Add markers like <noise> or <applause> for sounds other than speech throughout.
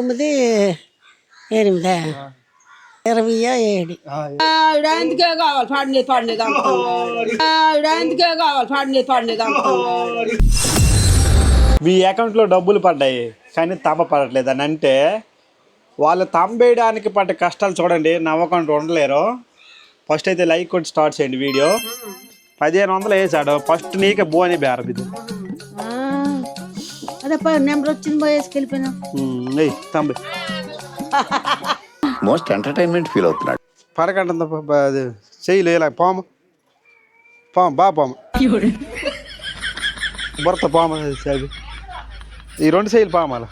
తొమ్మిది ఎనిమిదా? ఇరవై ఏడు? ఆవిడందుకే కావాలి పడినది పడినది ఆవిడందుకే కావాలి పడినది పడినది మీ అకౌంట్లో డబ్బులు పడ్డాయి కానీ తమ పడట్లేదు అని అంటే వాళ్ళు తంబేయడానికి పడ్డ కష్టాలు చూడండి నవ్వకుండా ఉండలేరు. ఫస్ట్ అయితే లైక్ కొట్టి స్టార్ట్ చేయండి వీడియో. పదిహేను వందలు వేసాడు ఫస్ట్ నీకే బోని బేరం ఇది. అదే నెంబర్ వచ్చింది పోయి వేసుకెళ్ళిపోయినా. ఉమ్, ఏయ్ తంబి. <laughs> మోస్ట్ ఎంటర్టైన్మెంట్ ఫీల్ అవుతున్నాడు. పడకంటుందా అది చెయ్యి ఇలా పాము. పాము బా పాము. భర్త పాము అది ఈ రెండు సైలు పాము అలా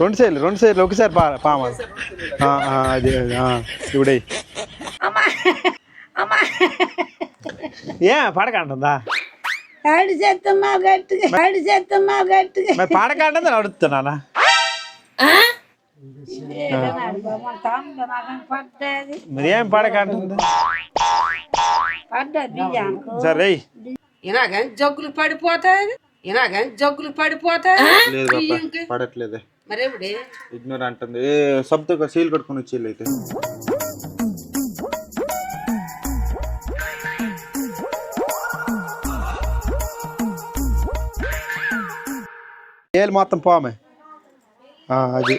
రెండు సైలు రెండు సైలు ఒకసారి పా పాము అలా. ఆ, ఆ, అది ఇప్పుడే ఏ పడకంటుందా? గట్టిగా గట్టిగా. మరి అడుగుతున్నానా మరి ఏం పడకంటుంది సరే. ఇలాగని జగ్గులు పడిపోతాయి. ఇలాగని జగ్గులు పడిపోతాయి. పడట్లేదే. మరి ఎప్పుడే ఇగ్నోర్ అంటుంది. ఏ సబ్తో సీల్ కట్టుకుని వచ్చి అయితే ఏలు మొత్తం పామే. ఆ, అది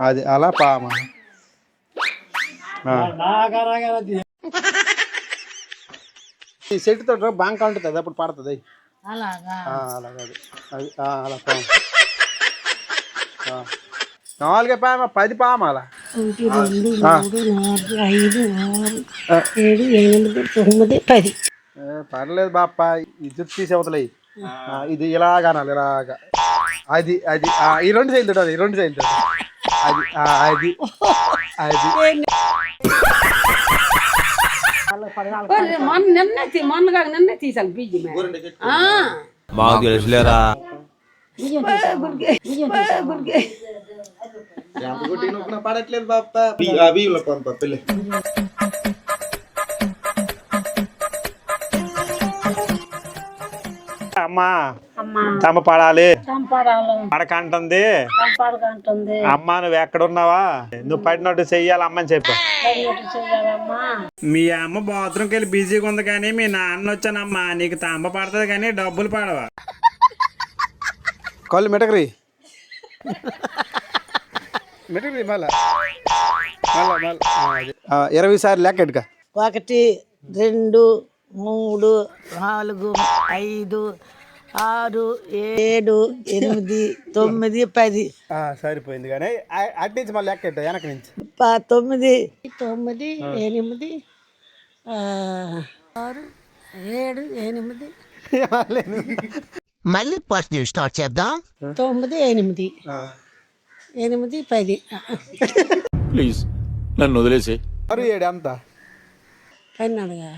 అది అలా పామ. ఈ సెట్ తోట బ్యాంక్ ఉంటుంది అది అప్పుడు పడుతుంది అలాగా? ఆ, అలాగే అది. అది ఆ, అలా పాము. ఆ. నాలుగే పామ పది పామ అలా. ఒకటి రెండు మూడు నాలుగు ఐదు ఆరు ఏడు ఎనిమిది తొమ్మిది పది. ఏ, పర్లేదు బాప్ప ఇది తీసేవతలే ఇది ఇలాగా అనాలి ఇలాగా. అది అది ఆ, ఈ రెండు సైలు తోడు ఈ రెండు తోడు అది ఆ, అది అది. మొన్న నిన్నే తీ- మొన్న కాక నిన్నే తీసాను ఆ. మాకు తెలుసులేరా? పడట్లేదు బాప్ప బియ్యంలో పంప అమ్మా. తమ పడాలి. పడకంటుంది అమ్మా నువ్వు ఎక్కడున్నావా? నువ్వు పడినట్టు చెయ్యాలి అమ్మని చెప్పు. మీ అమ్మ బాత్రూమ్కి వెళ్ళి బిజీగా ఉంది కానీ మీ నాన్న వచ్చానమ్మా. నీకు తాంబ పడుతుంది కానీ డబ్బులు పడవా. కళ్ళు మిటకరి. మిటకరి మళ్ళా. ఇరవై సార్లు లెక్క ఒకటి రెండు మూడు నాలుగు ఐదు ఆరు ఏడు ఎనిమిది తొమ్మిది పది. సరిపోయింది కానీ అటు నుంచి మళ్ళీ లెక్క వెనక నుంచి. తొమ్మిది. తొమ్మిది ఎనిమిది ఆరు ఏడు ఎనిమిది. మళ్ళీ ఫస్ట్ నుంచి స్టార్ట్ చేద్దాం. తొమ్మిది ఎనిమిది. ఎనిమిది పది. ప్లీజ్ నన్ను వదిలేసి ఆరు ఏడు ఎంత? పన్నెండుగా.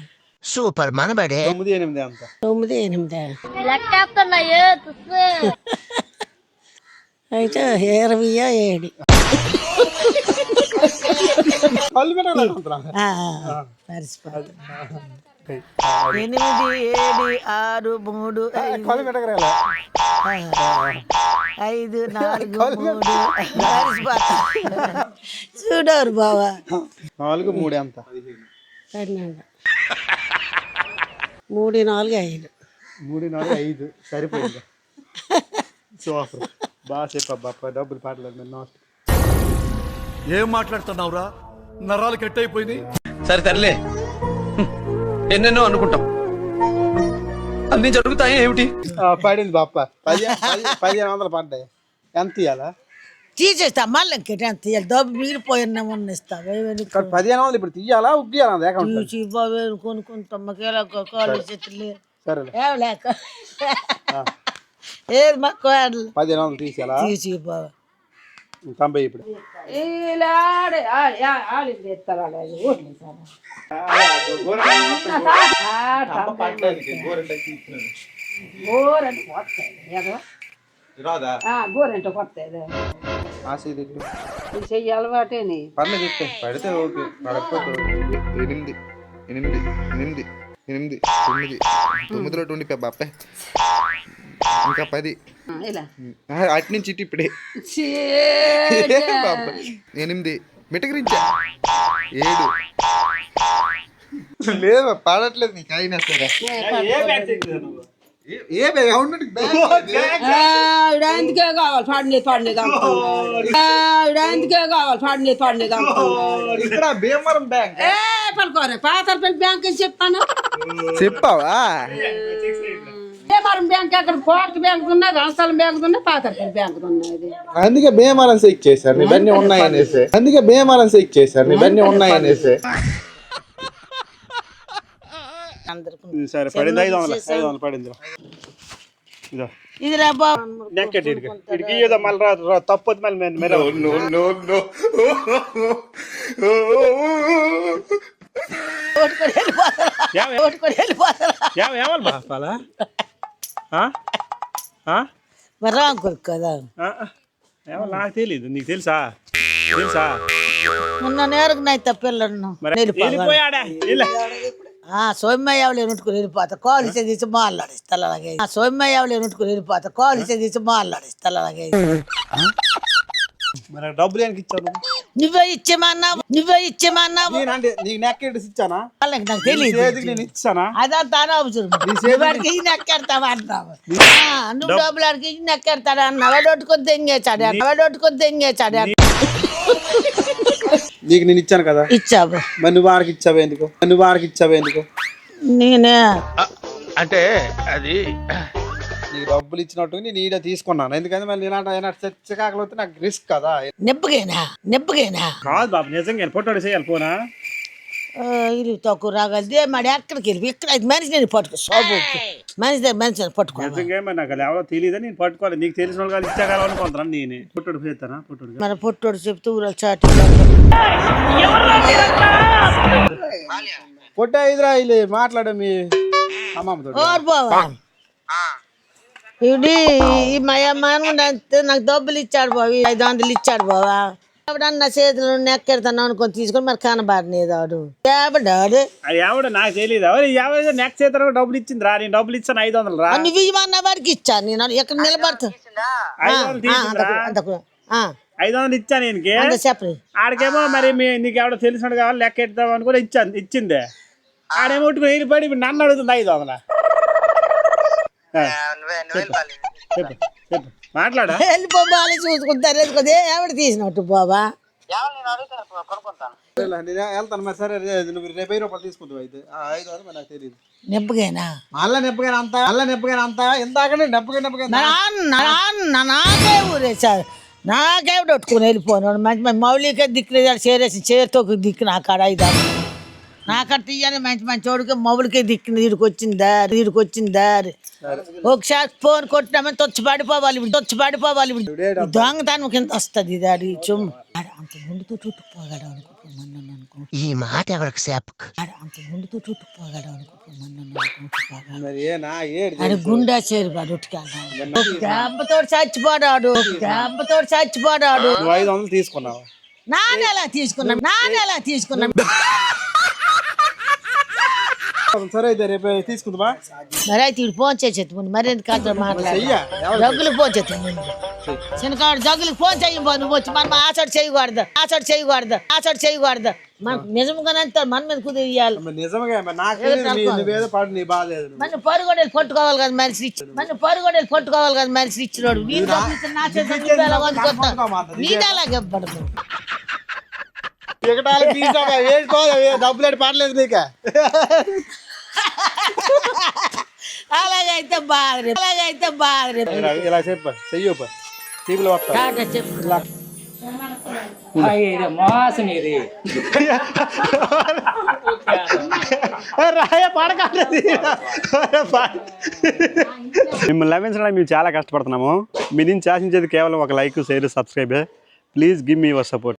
సూపర్. మనబడే తొమ్మిది ఎనిమిది ఎంత తొమ్మిది ఎనిమిది? <laughs> అయితే ఇరవై ఏడు. ఎనిమిది ఏడు ఆరు మూడు ఐదు. నాలుగు మూడు. చూడరు బావా. నాలుగు మూడు ఎంత? పన్నెండు. మూడు నాలుగు ఐదు. మూడు నాలుగు ఐదు. సరిపోయింది. సూపర్ బాగా చెప్పబ్బా డబ్బులు పాటలేదు నాస్ట్ ఏం మాట్లాడుతున్నావురా? నరాలు కట్ అయిపోయింది సరే తరలే ఎన్నెన్నో అనుకుంటాం. అన్ని జరుగుతాయి ఏమిటి? పడింది బాప్ప పదిహేను పది- పదిహేను వందలు పడ్డాయి ఎంత ఇవ్వాలా తీసేస్తా మళ్ళీ ఇంకేంత తీయాలి. డబ్బు మిగిలిపోయిన మొన్న ఇస్తా ఇక్కడ పదిహేను వందలు ఇప్పుడు తీయాలా ఉగ్గియాలా అకౌంట్ చూసి బాబు కొనుక్కుంటాం మాకేలా కాళ్ళు చేతులు సరేలే. ఏం లేక. ఏది మా కోడలు? పదిహేను వందలు తీసేయాలా? తీసి బాబా తొంభై ఇప్పుడు. సార్. గోరంట రాదా? గోరంట కొత్తాయి ఆశ ఇది చెయ్యి అలవాటేని పర్లేదు పడితే ఓకే పడకపోతే ఎనిమిది ఎనిమిది ఎనిమిది ఎనిమిది తొమ్మిది. తొమ్మిదిలో ట్వంటీ బాప్పే ఇంకా పది. ఇలా. అటు నుంచి ఇటు ఇప్పుడే. బాబా. ఎనిమిది. మిటకరించా? ఏడు. లేదు పాడట్లేదు నీకు. అయినా సరే. ఎందుకే కావాలి? పాడినది పాడినది ఎందుకే కావాలి? పాడినది పాడినది అనుకున్నాడు ఇక్కడ భీమవరం బ్యాంక్? ఏ పలుకోరే పాతరపల్లి బ్యాంక్ అని చెప్తాను చెప్పావా? భీమవరం బ్యాంక్ అక్కడ కోర్టు బ్యాంక్ ఉన్నది రంగస్థలం బ్యాంక్ ఉన్నది పాతరపల్లి బ్యాంక్ ఉన్నది. అందుకే భీమవరం సెక్ చేశారు ఇవన్నీ ఉన్నాయనేసి. అందుకే భీమవరం సెక్ చేశారు ఇవన్నీ ఉన్నాయనేసి. సరే పడింది? ఐదు వందలు ఐదు వందలు పడింది ఇదో. ఇది రా బాబు. నెక్కెట్ ఇడికి. ఇడికి ఏదో మళ్ళీ తప్పదు మళ్ళీ మెరవ? మరి. రాంకులు కదా. నాకు తెలీదు. నీకు తెలుసా? తెలుసా? మొన్న నేరుకునైతే పిల్లలను. మరి వెళ్ళిపోవాలి వెళ్ళిపోయాడా. సోమయ్యవలు ఎనుట్టుకుని వెళ్ళిపోతా కాలు తీసి మాట్లాడిస్తా అలాగే ఆ సోమయ్యవలు ఎనుట్టుకుని వెళ్ళిపోతా కాలు తీసి మాట్లాడిస్తా అలాగే మరి డబ్బులు ఏనికి ఇచ్చావు? నువ్వు? ఇచ్చేమన్నావు? నువ్వే ఇచ్చేమన్నావు? నేనంటే నీకు నెక్కెట్ ఇచ్చానా? వాళ్ళకి నాకు నీ తెలియదు చేతికి నేను ఇచ్చానా? అదా తాను అవసరం నువ్వాడికి ఈ నువ్వు డబ్బులు ఆడికి ఈ తెంగేచాడు <laughs> నీకు నేను ఇచ్చాను కదా? ఇచ్చావు. మరి నువ్వు వారికి ఇచ్చావు ఎందుకు? మరి నువ్వు వారికి ఇచ్చావు ఎందుకు? నేనే. అంటే అది నీకు డబ్బులు ఇచ్చినట్టు నేను ఈడ తీసుకున్నాను. ఎందుకంటే మళ్ళీ ఇలాంటి అయినా చచ్చికాకలు నాకు రిస్క్ కదా. నెప్పగేనా నెప్పగేనా కాదు బాబు నిజంగా పొట్టాడు చేయాలి పోనా? ఇరుగుతా ఒక రాగలిదే మాడి ఎక్కడికి వెళ్ళి? ఇక్కడ అది మనిషి పట్టుకో సోపు మనిషి దగ్గర మనిషి పట్టుకో నాకు తెలియదు నేను పట్టుకోవాలి. నీకు తెలిసిన వాళ్ళు ఇచ్చాగలనుకుంటున్నాను నేను. పుట్టుడు చేస్తానా? పుట్టుడు మన చెప్తూ చాటు పొట్ట ఇదిరాయిలే మాట్లాడ మీ ఇవి మా అమ్మ నాకు డబ్బులు ఇచ్చాడు బావి ఐదు వందలు ఇచ్చాడు బావా. ఎప్పుడన్నా చేతులు నెక్కెడతాను అనుకొని తీసుకొని మరి కనబాడినేదాడు అది ఎవడు నాకు తెలియదు ఎవరు ఎవరు నెక్స్ట్ చేతారో డబ్బులు ఇచ్చింది రా నేను డబ్బులు ఇచ్చాను ఐదు వందలు రా. నువ్వు ఇవన్న వాడికి ఇచ్చాను నేను ఎక్కడ నిలబడతా? ఐదు వందలు తీసుకురా అంతకు ఐదు వందలు ఇచ్చాను ఈయనకి అంత చెప్పరు ఆడికేమో మరి మీ నీకు ఎవడో తెలిసినట్టు కావాలి లెక్క ఎడతావు అని కూడా ఇచ్చాను ఇచ్చిందే. ఆడేమో ఉట్టుకుని వెళ్ళిపోయి ఇప్పుడు నన్ను అడుగుతుంది ఐదు వందల. ఆ, చెప్పు చెప్పు. మాట్లాడా? <laughs> వెళ్ళిపో బాగా చూసుకుంటారు ఎవడు తీసినట్టు బాబా వెళ్తాను మరి సరే నువ్వు రేపు రూపాయలు తీసుకుంటావు అయితే. ఆ, ఐదు నాకు తెలియదు నిప్పగేనా మళ్ళా నెప్పగానే అంత? మళ్ళా నెప్పగానే అంత? ఎందాకనే నెప్పగా నెప్పగా నాన్న నాన్న నాకే ఊరేసారు నాకే కొట్టుకుని వెళ్ళిపోయినాడు. మంచి మంచి మౌలిక దిక్కు చేరేసి చేరుతో దిక్కు నా కాడ ఐదు నాకడ తీయని మంచి మంచి వాడికి మౌలికే దిక్కు వీడికి వచ్చిందా వీడికి వచ్చిందా ఒకసారి ఫోన్ కొట్టినామని తొచ్చి పడిపోవాలి ఇప్పుడు తొచ్చి పడిపోవాలి ఇప్పుడు దొంగతనం కింద వస్తుంది అది చొమ్ము. అంత ముందుతో చుట్టుపోగాడు అనుకుంటున్నాను అనుకో ఈ మాట ఎవరికి చెప్పకు ఆడ అంత ముందుతో చుట్టుపోగాడు అనుకుంటున్నాను గుండె చేరు వాడు దెబ్బతో చచ్చిపోడాడు దెబ్బతో చచ్చిపోడాడు ఐదు వందలు తీసుకున్నావు? నానెలా తీసుకున్నాం నానెలా తీసుకున్నాం సరే అయితే రేపు తీసుకుందామా? మరి అయితే ఫోన్ చేసేది మరి ఎందుకు మాట్లాడు ఫోన్ చిన్నకాడు జగ్గులకు ఫోన్ నువ్వు వచ్చి మనం ఆసడు చేయకూడదు ఆసడు చేయకూడదు ఆసడు చేయకూడదు. మనకు నిజంగానే మన మీద లేదు మన పరుగొడలు పట్టుకోవాలి కదా మనిషి మన పరుగొడలు పట్టుకోవాలి కదా మనిషి ఇచ్చినోడు నా చేతిలో రూపాయలు వంచుకొస్తా నీది అలాగే పడదు ఎగటాలు డబ్బులు పడలేదు నీకు? అలాగైతే రేపు అలాగైతే రేపు ఇలా ఇలా చెప్ప చెయ్యప్ప టీవీలో వస్తా టాటా చెప్పు. రాయ పడకాలేదు మిమ్మల్ని లభించడానికి మేము చాలా కష్టపడుతున్నాము. మీ నుంచి ఆశించేది కేవలం ఒక like share subscribe. Please give me your support